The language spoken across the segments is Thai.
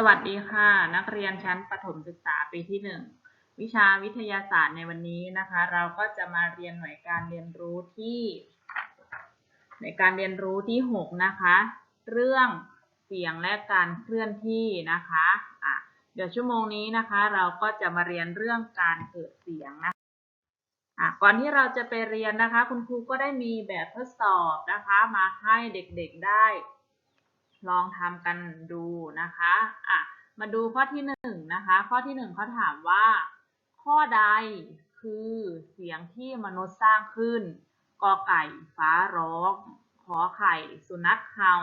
สวัสดีค่ะ นักเรียนชั้นประถมศึกษาปีที่หนึ่งวิชาวิทยาศาสตร์ในวันนี้นะคะ เราก็จะมาเรียนหน่วยการเรียนรู้ที่หน่วยการเรียนรู้ที่หกนะคะ เรื่องเสียงและการเคลื่อนที่นะคะอะเดี๋ยวชั่วโมงนี้นะคะ เราก็จะมาเรียนเรื่องการเกิดเสียงนะคะอะก่อนที่เราจะไปเรียนนะคะ คุณครูก็ได้มีแบบทดสอบนะคะ มาให้เด็กๆได้ ลองทำกันดูนะคะอะมาดูข้อที่หนึ่งนะคะ ข้อที่หนึ่งเขาถามว่า ข้อใดคือเสียงที่มนุษย์สร้างขึ้นกอไก่ฟ้าร้องขอไข่ สุนัขเห่า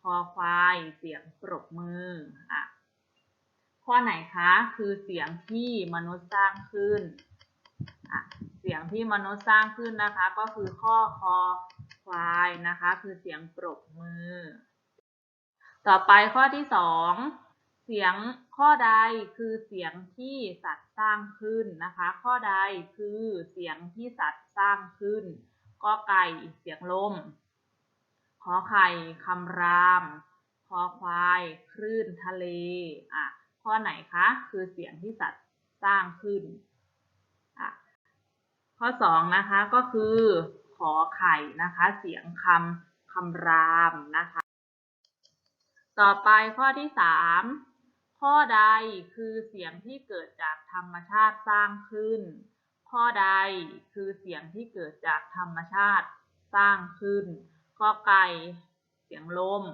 คอควายเสียงปรบมืออะข้อไหนคะคือเสียงที่มนุษย์สร้างขึ้นอะเสียงที่มนุษย์สร้างขึ้นนะคะ ก็คือข้อคอควายนะคะ คือเสียงปรบมือ ต่อไปข้อที่สองเสียงข้อใดคือเสียงที่สัตว์สร้างขึ้นนะคะ ข้อใดคือเสียงที่สัตว์สร้างขึ้นกอไก่เสียงลมขอไข่คำรามคอควายคลื่นทะเลอะข้อไหนคะคือเสียงที่สัตว์สร้างขึ้นอะข้อสองนะคะก็คือขอไข่นะคะ เสียงคำคำรามนะคะ ต่อไปข้อที่สามข้อใดคือเสียงที่เกิดจากธรรมชาติสร้างขึ้น ข้อใดคือเสียงที่เกิดจากธรรมชาติสร้างขึ้น ข้อไก่เสียงลม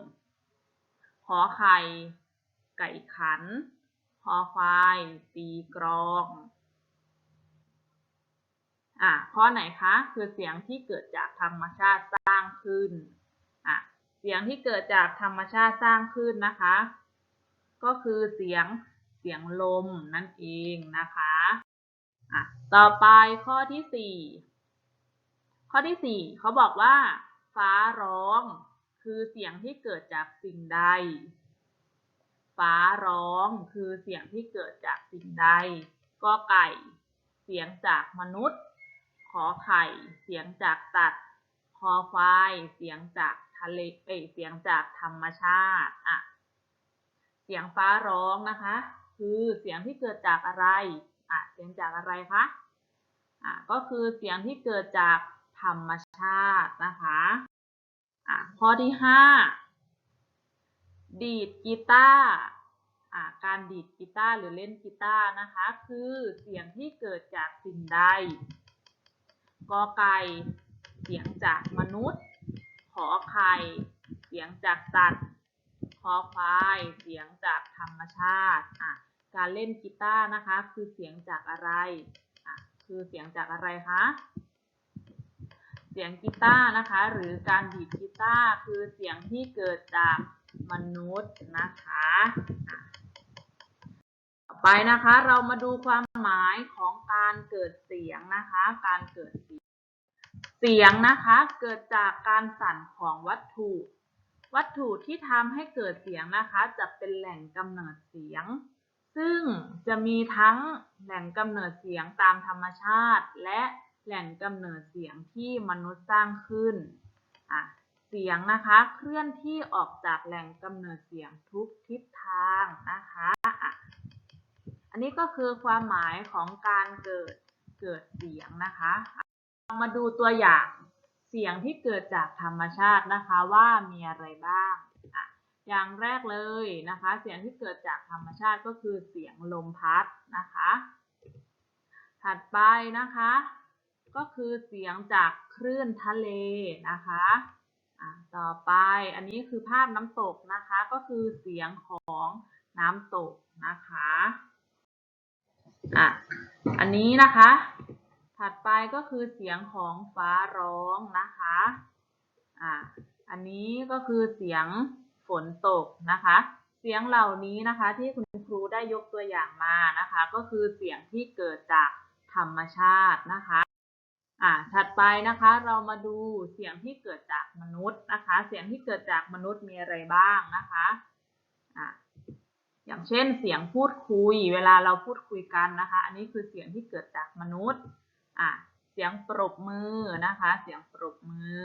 ขอไข่ไก่ขัน คอควายตีกรองอะข้อไหนคะ คือเสียงที่เกิดจากธรรมชาติสร้างขึ้น เสียงที่เกิดจากธรรมชาติสร้างขึ้นนะคะ ก็คือเสียงเสียงลมนั่นเองนะคะอะต่อไปข้อที่สี่ข้อที่สี่เขาบอกว่า ฟ้าร้อง คือเสียงที่เกิดจากสิ่งใด ฟ้าร้องคือเสียงที่เกิดจากสิ่งใดก็ไก่ เสียงจากมนุษย์ ขอไข่ เสียงจากสัตว์ คอควายเสียงจากทะเลเอ้ยเสียงจากธรรมชาติอะเสียงฟ้าร้องนะคะ คือเสียงที่เกิดจากอะไรอะเสียงจากอะไรคะอะก็คือเสียงที่เกิดจากธรรมชาตินะคะอะข้อที่ห้าดีดกีตาร์อะการดีดกีตาร์หรือเล่นกีตาร์นะคะ คือเสียงที่เกิดจากสิ่งใดกอไก่ เสียงจากมนุษย์ ขอไข่ เสียงจากสัตว์คอควาย เสียงจากธรรมชาติอะการเล่นกีตาร์นะคะ คือเสียงจากอะไรอะคือเสียงจากอะไรคะ เสียงกีตาร์นะคะ หรือการดีดกีตาร์คือเสียงที่เกิดจากมนุษย์นะคะต่อไปนะคะเรามาดูความหมายของการเกิดเสียงนะคะ การเกิดเเสียงนะคะเกิดจากการสั่นของวัตถุ วัตถุที่ทำให้เกิดเสียงนะคะ จะเป็นแหล่งกำเนิดเสียง ซึ่งจะมีทั้งแหล่งกำเนิดเสียงตามธรรมชาติ และแหล่งกำเนิดเสียงที่มนุษย์สร้างขึ้นอะเสียงนะคะเคลื่อนที่ออกจากแหล่งกำเนิดเสียงทุกทิศทางนะคะอะอันนี้ก็คือความหมายของการเกิดเกิดเสียงนะคะ เรามาดูตัวอย่างเสียงที่เกิดจากธรรมชาตินะคะว่ามีอะไรบ้างอะอย่างแรกเลยนะคะ เสียงที่เกิดจากธรรมชาติก็คือเสียงลมพัดนะคะ ถัดไปนะคะ ก็คือเสียงจากคลื่นทะเลนะคะอะต่อไปอันนี้คือภาพน้ำตกนะคะก็คือเสียงของน้ำตกนะคะอะอันนี้นะคะ ถัดไปก็คือเสียงของฟ้าร้องนะคะ อ่า อันนี้ก็คือเสียงฝนตกนะคะ เสียงเหล่านี้นะคะที่คุณครูได้ยกตัวอย่างมานะคะ ก็คือเสียงที่เกิดจากธรรมชาตินะคะ อ่า ถัดไปนะคะเรามาดูเสียงที่เกิดจากมนุษย์นะคะ เสียงที่เกิดจากมนุษย์มีอะไรบ้างนะคะ อ่าอย่างเช่นเสียงพูดคุย เวลาเราพูดคุยกันนะคะ อันนี้คือเสียงที่เกิดจากมนุษย์ อะเสียงปรบมือนะคะ เสียงปรบมือ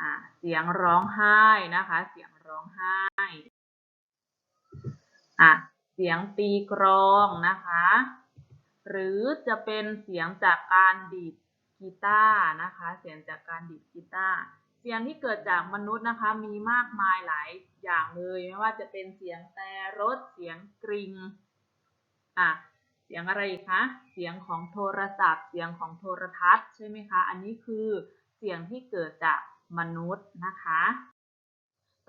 อะเสียงร้องไห้นะคะ เสียงร้องไห้อะเสียงตีกรองนะคะ หรือจะเป็นเสียงจากการดีดกีตาร์นะคะ เสียงจากการดีดกีตาร์เสียงที่เกิดจากมนุษย์นะคะ มีมากมายหลายอย่างเลย ไม่ว่าจะเป็นเสียงแต่รถเสียงกริงอะ สียงอะไรคะ เสียงของโทรศัพท์ เสียงของโทรทัศน์ใช่ไหมคะ อันนี้คือเสียงที่เกิดจากมนุษย์นะคะ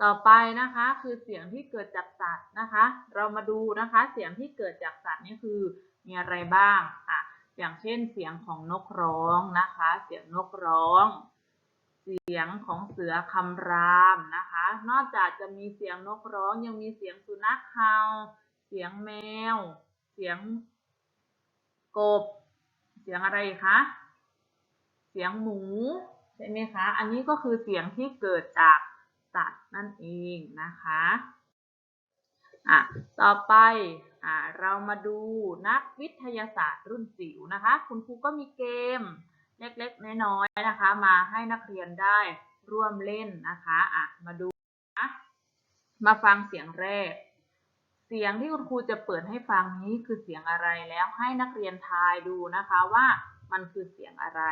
ต่อไปนะคะคือเสียงที่เกิดจากสัตว์นะคะ เรามาดูนะคะ เสียงที่เกิดจากสัตว์นี่คือมีอะไรบ้างอะอย่างเช่นเสียงของนกร้องนะคะ เสียงนกร้อง เสียงของเสือคำรามนะคะ นอกจากจะมีเสียงนกร้องยังมีเสียงสุนัขเห่า เสียงแมว เสียง กบ เสียงอะไรคะ เสียงหมูใช่ไหมคะ อันนี้ก็คือเสียงที่เกิดจากสัตว์นั่นเองนะคะ อะ ต่อไป อะ เรามาดูนักวิทยาศาสตร์รุ่นจิ๋วนะคะ คุณครูก็มีเกมเล็กๆ น้อยๆ นะคะ มาให้นักเรียนได้ร่วมเล่นนะคะ อะ มาดูนะ มาฟังเสียงแรก เสียงที่คุณครูจะเปิดให้ฟังนี้คือเสียงอะไรแล้วให้นักเรียนทายดูนะคะว่ามันคือเสียงอะไร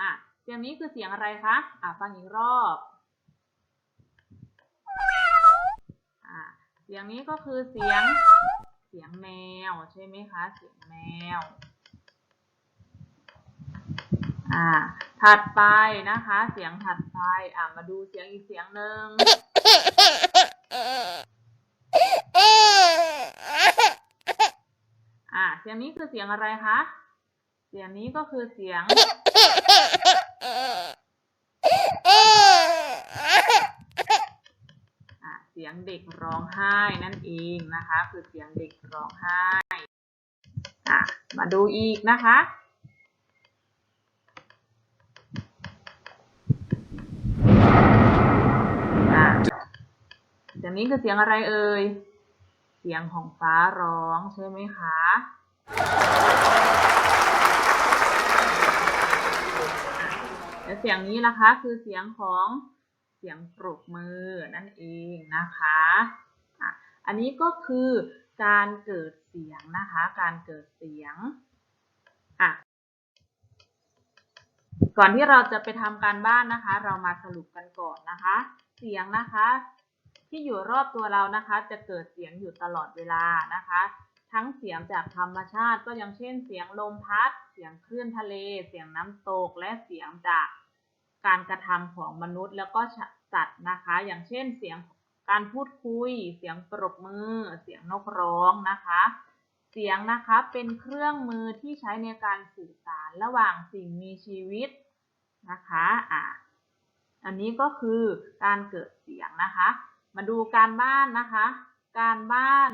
อะเสียงนี้คือเสียงอะไรคะอะฟังอีกรอบอะเสียงนี้ก็คือเสียงเสียงแมวใช่ไหมคะเสียงแมวอ่าถัดไปนะคะ เสียงถัดไปอะมาดูเสียงอีกเสียงหนึ่ง อ่าเสียงนี้คือเสียงอะไรคะ เสียงนี้ก็คือเสียงอะเสียงเด็กร้องไห้นั่นเองนะคะ คือเสียงเด็กร้องไห้ อะ มาดูอีกนะคะอะเสียง นี้คือเสียงอะไรเอ่ย เสียงของฟ้าร้องใช่ไหมคะ และเสียงนี้นะคะคือเสียงของเสียงปรบมือนั่นเองนะคะอะอันนี้ก็คือการเกิดเสียงนะคะ การเกิดเสียงอะก่อนที่เราจะไปทำการบ้านนะคะ เรามาสรุปกันก่อนนะคะ เสียงนะคะ ที่อยู่รอบตัวเรานะคะจะเกิดเสียงอยู่ตลอดเวลานะคะ ทั้งเสียงจากธรรมชาติก็ย่างเช่นเสียงลมพัด เสียงคลื่นทะเล เสียงน้ำตก และเสียงจากการกระทำของมนุษย์แล้วก็สัตว์นะคะ อย่างเช่นเสียงการพูดคุย เสียงปรบมือ เสียงนกร้องนะคะ เสียงนะคะเป็นเครื่องมือที่ใช้ในการสื่อสารระหว่างสิ่งมีชีวิตนะคะอะอันนี้ก็คือการเกิดเสียงนะคะ มาดูการบ้านนะคะ การบ้าน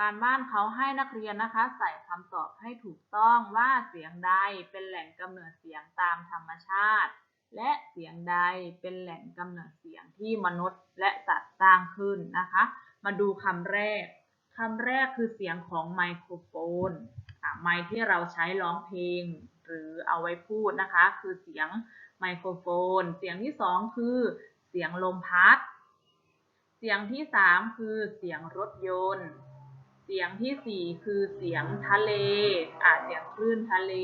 การบ้านเขาให้นักเรียนนะคะ ใส่คำตอบให้ถูกต้องว่าเสียงใดเป็นแหล่งกำเนิดเสียงตามธรรมชาติ และเสียงใดเป็นแหล่งกำเนิดเสียงที่มนุษย์และสัตว์สร้างขึ้นนะคะ มาดูคำแรกคำแรกคือเสียงของไมโครโฟนไมค์ที่เราใช้ร้องเพลง หรือเอาไว้พูดนะคะ คือเสียงไมโครโฟน เสียงที่สองคือ เสียงลมพัด เสียงที่สามคือเสียงรถยนต์ เสียงที่สี่คือเสียงทะเล อ่าเสียงคลื่นทะเล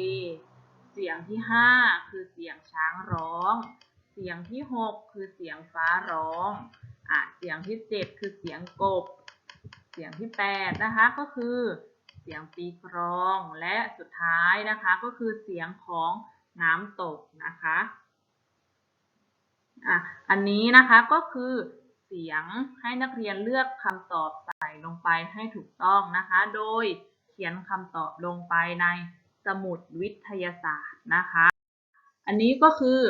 เสียงที่ห้าคือเสียงช้างร้อง เสียงที่หกคือเสียงฟ้าร้อง อ่าเสียงที่เจ็ดคือเสียงกบ เสียงที่แปดนะคะก็คือเสียงปีกรองและสุดท้ายนะคะก็คือเสียงของน้ำตกนะคะ อะอันนี้นะคะก็คือเสียงให้นักเรียนเลือกคำตอบใส่ลงไปให้ถูกต้องนะคะ โดยเขียนคำตอบลงไปในสมุดวิทยาศาสตร์นะคะ อันนี้ก็คือ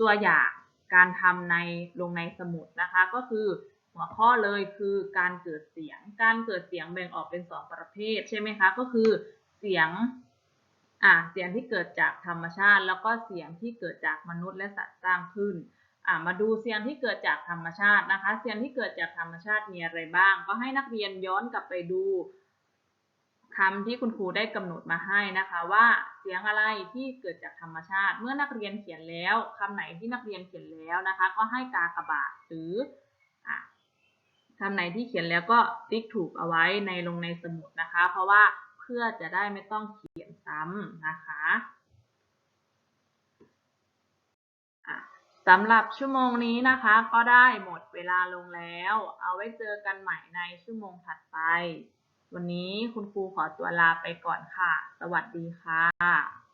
ตัวอย่างการทำในลงในสมุดนะคะ ก็คือหัวข้อเลยคือการเกิดเสียง การเกิดเสียงแบ่งออกเป็นสองประเภทใช่ไหมคะ ก็คือเสียงอ่าเสียงที่เกิดจากธรรมชาติ แล้วก็เสียงที่เกิดจากมนุษย์และสัตว์สร้างขึ้น มาดูเสียงที่เกิดจากธรรมชาตินะคะเสียงที่เกิดจากธรรมชาติมีอะไรบ้าง ก็ให้นักเรียนย้อนกลับไปดูคำที่คุณครูได้กำหนดมาให้นะคะว่าเสียงอะไรที่เกิดจากธรรมชาติ เมื่อนักเรียนเขียนแล้วคำไหนที่นักเรียนเขียนแล้วนะคะ ก็ให้กากระบาทหรือคำไหนที่เขียนแล้วก็ติ๊กถูกเอาไว้ในลงในสมุดนะคะ เพราะว่าเพื่อจะได้ไม่ต้องเขียนซ้ำนะคะ สำหรับชั่วโมงนี้นะคะ ก็ได้หมดเวลาลงแล้ว เอาไว้เจอกันใหม่ในชั่วโมงถัดไป วันนี้คุณครูขอตัวลาไปก่อนค่ะ สวัสดีค่ะ